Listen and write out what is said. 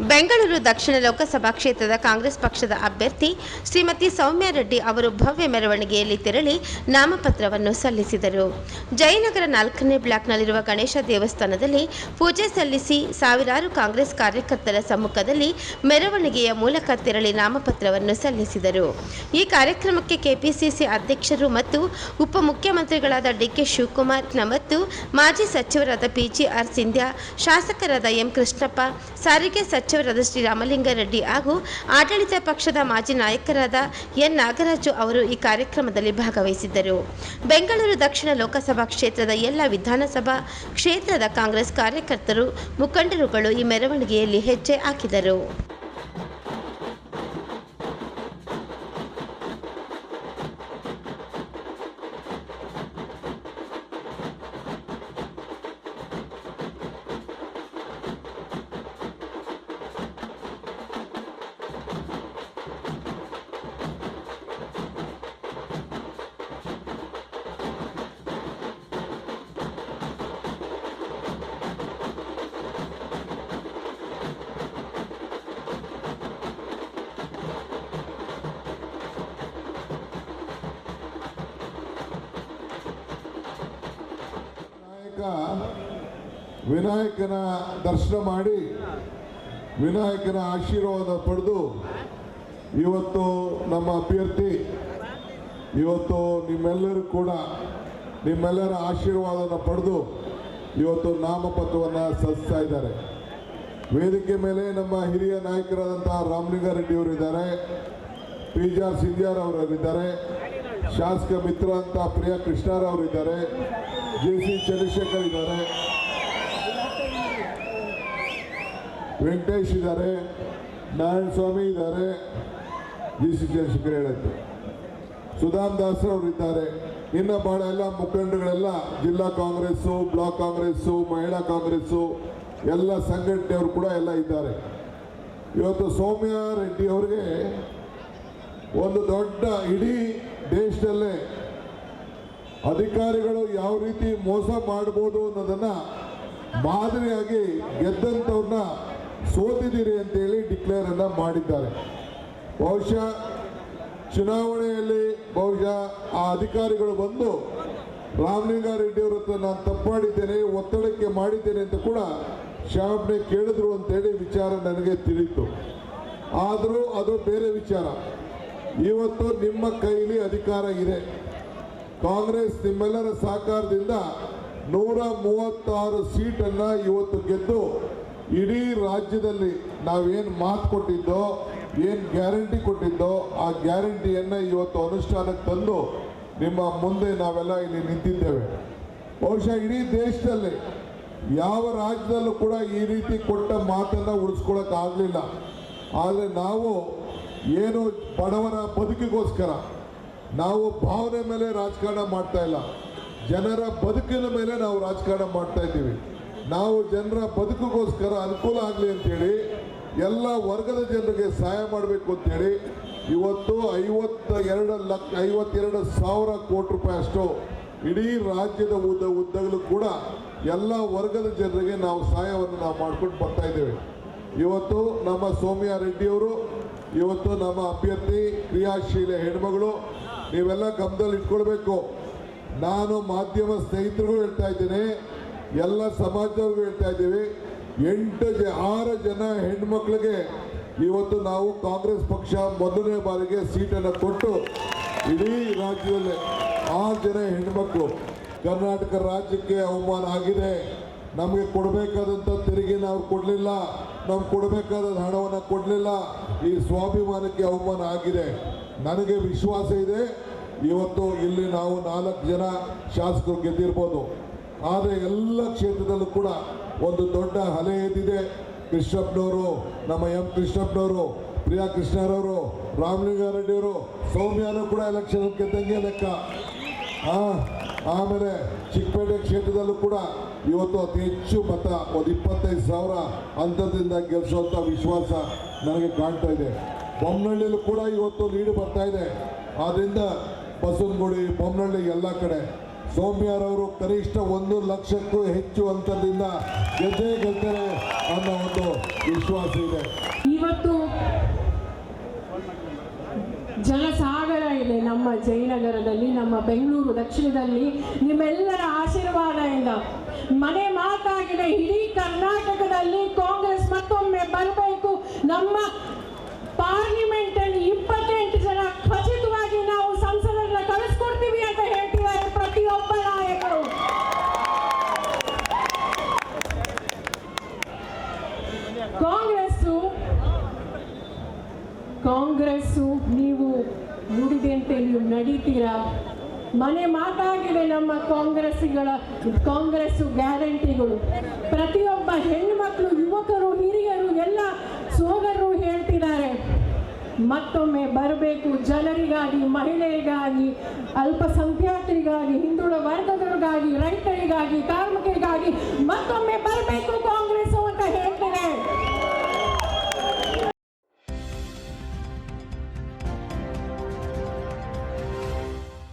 ಬೆಂಗಳೂರು ದಕ್ಷಿಣ ಲೋಕಸಭಾ ಕ್ಷೇತ್ರದ ಕಾಂಗ್ರೆಸ್ ಪಕ್ಷದ ಅಭ್ಯರ್ಥಿ ಶ್ರೀಮತಿ ಸೌಮ್ಯ ರೆಡ್ಡಿ ಅವರು ಭವ್ಯ ಮೆರವಣಿಗೆಯಲ್ಲಿ ತೆರಳಿ ನಾಮಪತ್ರವನ್ನು ಸಲ್ಲಿಸಿದರು. ಜಯನಗರ ನಾಲ್ಕನೇ ಬ್ಲಾಕ್ನಲ್ಲಿರುವ ಗಣೇಶ ದೇವಸ್ಥಾನದಲ್ಲಿ ಪೂಜೆ ಸಲ್ಲಿಸಿ ಸಾವಿರಾರು ಕಾಂಗ್ರೆಸ್ ಕಾರ್ಯಕರ್ತರ ಸಮ್ಮುಖದಲ್ಲಿ ಮೆರವಣಿಗೆಯ ಮೂಲಕ ತೆರಳಿ ನಾಮಪತ್ರವನ್ನು ಸಲ್ಲಿಸಿದರು. ಈ ಕಾರ್ಯಕ್ರಮಕ್ಕೆ ಕೆಪಿಸಿಸಿ ಅಧ್ಯಕ್ಷರು ಮತ್ತು ಉಪಮುಖ್ಯಮಂತ್ರಿಗಳಾದ ಡಿಕೆ ಶಿವಕುಮಾರ್ ಮತ್ತು ಮಾಜಿ ಸಚಿವರಾದ ಪಿಜಿಆರ್ ಸಿಂಧ್ಯಾ, ಶಾಸಕರಾದ ಎಂ ಕೃಷ್ಣಪ್ಪ, ಸಾರಿಗೆ ಸಚಿವರಾದ ಶ್ರೀ ರಾಮಲಿಂಗಾರೆಡ್ಡಿ ಹಾಗೂ ಆಡಳಿತ ಪಕ್ಷದ ಮಾಜಿ ನಾಯಕರಾದ ಎನ್ ನಾಗರಾಜು ಅವರು ಈ ಕಾರ್ಯಕ್ರಮದಲ್ಲಿ ಭಾಗವಹಿಸಿದ್ದರು. ಬೆಂಗಳೂರು ದಕ್ಷಿಣ ಲೋಕಸಭಾ ಕ್ಷೇತ್ರದ ಎಲ್ಲ ವಿಧಾನಸಭಾ ಕ್ಷೇತ್ರದ ಕಾಂಗ್ರೆಸ್ ಕಾರ್ಯಕರ್ತರು ಮುಖಂಡರುಗಳು ಈ ಮೆರವಣಿಗೆಯಲ್ಲಿ ಹೆಜ್ಜೆ ಹಾಕಿದರು. ವಿನಾಯಕನ ದರ್ಶನ ಮಾಡಿ ವಿನಾಯಕನ ಆಶೀರ್ವಾದ ಪಡೆದು ಇವತ್ತು ನಮ್ಮ ಅಭ್ಯರ್ಥಿ, ಇವತ್ತು ನಿಮ್ಮೆಲ್ಲರೂ ಕೂಡ ನಿಮ್ಮೆಲ್ಲರ ಆಶೀರ್ವಾದನ ಪಡೆದು ಇವತ್ತು ನಾಮಪತ್ರವನ್ನು ಸಲ್ಲಿಸ್ತಾ ಇದ್ದಾರೆ. ವೇದಿಕೆ ಮೇಲೆ ನಮ್ಮ ಹಿರಿಯ ನಾಯಕರಾದಂತಹ ರಾಮಲಿಂಗಾರೆಡ್ಡಿ ಅವರು ಇದ್ದಾರೆ ಪಿ ಜಿ ಆರ್ ಸಿಂಧ್ಯಾರ್ ಅವರಿದ್ದಾರೆ, ಶಾಸಕ ಮಿತ್ರ ಅಂತ ಪ್ರಿಯಾ ಕೃಷ್ಣಾರವರು ಇದ್ದಾರೆ ಜೆ ಸಿ ಚಂದ್ರಶೇಖರ್ ಇದ್ದಾರೆ ವೆಂಕಟೇಶ್ ಇದ್ದಾರೆ. ನಾರಾಯಣ ಸ್ವಾಮಿ ಇದ್ದಾರೆ. ಜಿ ಸಿ ಚಂದ್ರಶೇಖರ್ ಹೇಳುತ್ತೆ. ಸುಧಾಮ್ ದಾಸ್ ಅವರು ಇದ್ದಾರೆ. ಇನ್ನು ಬಹಳ ಎಲ್ಲ ಮುಖಂಡಗಳೆಲ್ಲ ಜಿಲ್ಲಾ ಕಾಂಗ್ರೆಸ್ಸು, ಬ್ಲಾಕ್ ಕಾಂಗ್ರೆಸ್ಸು, ಮಹಿಳಾ ಕಾಂಗ್ರೆಸ್ಸು, ಎಲ್ಲ ಸಂಘಟನೆಯವರು ಕೂಡ ಎಲ್ಲ ಇದ್ದಾರೆ. ಇವತ್ತು ಸೌಮ್ಯ ರೆಡ್ಡಿ ಅವರಿಗೆ ಒಂದು ದೊಡ್ಡ ಇಡೀ ದೇಶದಲ್ಲೇ ಅಧಿಕಾರಿಗಳು ಯಾವ ರೀತಿ ಮೋಸ ಮಾಡ್ಬೋದು ಅನ್ನೋದನ್ನ ಮಾದರಿಯಾಗಿ ಗೆದ್ದಂಥವ್ರನ್ನ ಸೋತಿದ್ದೀರಿ ಅಂತೇಳಿ ಡಿಕ್ಲೇರ್ ಅನ್ನ ಮಾಡಿದ್ದಾರೆ. ಬಹುಶಃ ಚುನಾವಣೆಯಲ್ಲಿ ಬಹುಶಃ ಆ ಅಧಿಕಾರಿಗಳು ಬಂದು ರಾಮಲಿಂಗಾರೆಡ್ಡಿ ಅವ್ರ ಹತ್ರ ನಾನು ತಪ್ಪು ಮಾಡಿದ್ದೇನೆ ಒತ್ತಡಕ್ಕೆ ಮಾಡಿದ್ದೇನೆ ಅಂತ ಕೂಡ ಕ್ಷಮಾಪಣೆ ಕೇಳಿದ್ರು ಅಂತೇಳಿ ವಿಚಾರ ನನಗೆ ತಿಳಿತು. ಆದರೂ ಅದು ಬೇರೆ ವಿಚಾರ. ಇವತ್ತು ನಿಮ್ಮ ಕೈಲಿ ಅಧಿಕಾರ ಇದೆ. ಕಾಂಗ್ರೆಸ್ ನಿಮ್ಮೆಲ್ಲರ ಸಹಕಾರದಿಂದ ನೂರ ಮೂವತ್ತಾರು ಸೀಟನ್ನು ಇವತ್ತು ಗೆದ್ದು ಇಡೀ ರಾಜ್ಯದಲ್ಲಿ ನಾವೇನು ಮಾತು ಕೊಟ್ಟಿದ್ದೋ, ಏನು ಗ್ಯಾರಂಟಿ ಕೊಟ್ಟಿದ್ದೋ, ಆ ಗ್ಯಾರಂಟಿಯನ್ನು ಇವತ್ತು ಅನುಷ್ಠಾನಕ್ಕೆ ತಂದು ನಿಮ್ಮ ಮುಂದೆ ನಾವೆಲ್ಲ ಇಲ್ಲಿ ನಿಂತಿದ್ದೇವೆ. ಬಹುಶಃ ಇಡೀ ದೇಶದಲ್ಲಿ ಯಾವ ರಾಜ್ಯದಲ್ಲೂ ಕೂಡ ಈ ರೀತಿ ಕೊಟ್ಟ ಮಾತನ್ನು ಉಳಿಸ್ಕೊಳಕ್ಕಾಗಲಿಲ್ಲ ಆದರೆ ನಾವು ಏನು ಬಡವರ ಬದುಕಿಗೋಸ್ಕರ ನಾವು ಭಾವನೆ ಮೇಲೆ ರಾಜಕಾರಣ ಮಾಡ್ತಾ ಇಲ್ಲ. ಜನರ ಬದುಕಿನ ಮೇಲೆ ನಾವು ರಾಜಕಾರಣ ಮಾಡ್ತಾ ಇದ್ದೀವಿ. ನಾವು ಜನರ ಬದುಕಿಗೋಸ್ಕರ ಅನುಕೂಲ ಆಗಲಿ ಅಂತೇಳಿ ಎಲ್ಲ ವರ್ಗದ ಜನರಿಗೆ ಸಹಾಯ ಮಾಡಬೇಕು ಅಂತೇಳಿ ಇವತ್ತು ಐವತ್ತ ಎರಡು ಲಕ್ಷ ಐವತ್ತೆರಡು ಸಾವಿರ ಕೋಟಿ ರೂಪಾಯಿ ಅಷ್ಟು ಇಡೀ ರಾಜ್ಯದ ಉದ್ದ ಉದ್ದಗಳು ಕೂಡ ಎಲ್ಲ ವರ್ಗದ ಜನರಿಗೆ ನಾವು ಸಹಾಯವನ್ನು ನಾವು ಮಾಡ್ಕೊಂಡು ಬರ್ತಾ ಇದ್ದೇವೆ. ಇವತ್ತು ನಮ್ಮ ಸೌಮ್ಯ ರೆಡ್ಡಿಯವರು ಇವತ್ತು ನಮ್ಮ ಅಭ್ಯರ್ಥಿ, ಕ್ರಿಯಾಶೀಲ ಹೆಣ್ಮಗಳು ನೀವೆಲ್ಲ ಗಮನದಲ್ಲಿ ಇಟ್ಕೊಳ್ಬೇಕು. ನಾನು ಮಾಧ್ಯಮ ಸ್ನೇಹಿತರಿಗೂ ಹೇಳ್ತಾ ಇದ್ದೀನಿ, ಎಲ್ಲ ಸಮಾಜದವ್ರಿಗೂ ಹೇಳ್ತಾ ಇದ್ದೀವಿ, ಎಂಟು ಜ, ಆರು ಜನ ಹೆಣ್ಮಕ್ಳಿಗೆ ಇವತ್ತು ನಾವು ಕಾಂಗ್ರೆಸ್ ಪಕ್ಷ ಮೊದಲನೇ ಬಾರಿಗೆ ಸೀಟನ್ನು ಕೊಟ್ಟು ಇಡೀ ರಾಜ್ಯದಲ್ಲಿ ಆರು ಜನ ಹೆಣ್ಮಕ್ಳು, ಕರ್ನಾಟಕ ರಾಜ್ಯಕ್ಕೆ ಅವಮಾನ ಆಗಿದೆ. ನಮಗೆ ಕೊಡಬೇಕಾದಂಥ ತೆರಿಗೆ ನಾವು ಕೊಡಲಿಲ್ಲ. ನಮ್ಗೆ ಕೊಡಬೇಕಾದ ಹಣವನ್ನು ಕೊಡಲಿಲ್ಲ. ಈ ಸ್ವಾಭಿಮಾನಕ್ಕೆ ಅವಮಾನ ಆಗಿದೆ. ನನಗೆ ವಿಶ್ವಾಸ ಇದೆ. ಇವತ್ತು ಇಲ್ಲಿ ನಾವು ನಾಲ್ಕು ಜನ ಶಾಸಕರು ಗೆದ್ದಿರ್ಬೋದು. ಆದರೆ ಎಲ್ಲ ಕ್ಷೇತ್ರದಲ್ಲೂ ಕೂಡ ಒಂದು ದೊಡ್ಡ ಹಲೆ ಎದ್ದಿದೆ. ಕೃಷ್ಣಪ್ಪನವರು ನಮ್ಮ ಎಂ ಕೃಷ್ಣಪ್ಪನವರು ಪ್ರಿಯಾ ಕೃಷ್ಣರವರು ರಾಮಲಿಂಗಾರೆಡ್ಡಿಯವರು ಸೌಮ್ಯನೂ ಕೂಡ ಎಲೆಕ್ಷನ್ ಗೆದ್ದಂಗೆ ಲೆಕ್ಕ. ಆ, ಆಮೇಲೆ ಚಿಕ್ಕಪೇಟೆ ಕ್ಷೇತ್ರದಲ್ಲೂ ಕೂಡ ಇವತ್ತು ಅತಿ ಹೆಚ್ಚು ಮತ, ಒಂದು ಇಪ್ಪತ್ತೈದು ಸಾವಿರ ಅಂತರದಿಂದ ಗೆಲ್ಲಿಸುವಂಥ ವಿಶ್ವಾಸ ನನಗೆ ಕಾಣ್ತಾ ಇದೆ. ಬೊಮ್ಮನಹಳ್ಳಿಯಲ್ಲೂ ಕೂಡ ಇವತ್ತು ಲೀಡ್ ಬರ್ತಾ ಇದೆ. ಆದ್ದರಿಂದ ಬಸವನಗುಡಿ ಬೊಮ್ಮನಹಳ್ಳಿ ಎಲ್ಲ ಕಡೆ ಸೋಮ್ಯಾರವರು ಕನಿಷ್ಠ ಒಂದು ಲಕ್ಷಕ್ಕೂ ಹೆಚ್ಚು ಅಂತರದಿಂದ ಗೆದ್ದೇ ಗೆಲ್ತಾರೆ ಅನ್ನೋ ಒಂದು ವಿಶ್ವಾಸ ಇದೆ. ಇವತ್ತು ಇದೆ ನಮ್ಮ ಜಯನಗರದಲ್ಲಿ, ನಮ್ಮ ಬೆಂಗಳೂರು ದಕ್ಷಿಣದಲ್ಲಿ ನಿಮ್ಮೆಲ್ಲರ ಆಶೀರ್ವಾದದಿಂದ ಮನೆ ಮಾತಾಗಿದೆ. ಇಡೀ ಕರ್ನಾಟಕದಲ್ಲಿ ಕಾಂಗ್ರೆಸ್ ಮತ್ತೊಮ್ಮೆ ಬರಬೇಕು. ನಮ್ಮ ಪಾರ್ಲಿಮೆಂಟ್ ಅಲ್ಲಿ ಇಪ್ಪತ್ತೆಂಟು ಜನ ಖಚಿತವಾಗಿ ನಾವು ಸಂಸದರನ್ನ ಕಳಿಸ್ಕೊಡ್ತೀವಿ ಅಂತ ಹೇಳ್ತಿದ್ದಾರೆ ಪ್ರತಿಯೊಬ್ಬ ನಾಯಕರು. ಕಾಂಗ್ರೆಸ್ಸು ಕಾಂಗ್ರೆಸ್ಸು, ನೀವು ನುಡಿದಂತೆ ನೀವು ನಡೀತೀರಾ? ಮನೆ ಮಾತಾಗಿದೆ ನಮ್ಮ ಕಾಂಗ್ರೆಸ್ಗಳ ಕಾಂಗ್ರೆಸ್ಸು ಗ್ಯಾರಂಟಿಗಳು. ಪ್ರತಿಯೊಬ್ಬ ಹೆಣ್ಣುಮಕ್ಕಳು ಯುವಕರು, ಹಿರಿಯರು, ಎಲ್ಲ ಸೋದರರು ಹೇಳ್ತಿದ್ದಾರೆ. ಮತ್ತೊಮ್ಮೆ ಬರಬೇಕು ಜನರಿಗಾಗಿ, ಮಹಿಳೆಯರಿಗಾಗಿ, ಅಲ್ಪಸಂಖ್ಯಾತರಿಗಾಗಿ ಹಿಂದುಳ ವರ್ಗದವರಿಗಾಗಿ, ರೈತರಿಗಾಗಿ, ಕಾರ್ಮಿಕರಿಗಾಗಿ ಮತ್ತೊಮ್ಮೆ ಬರಬೇಕು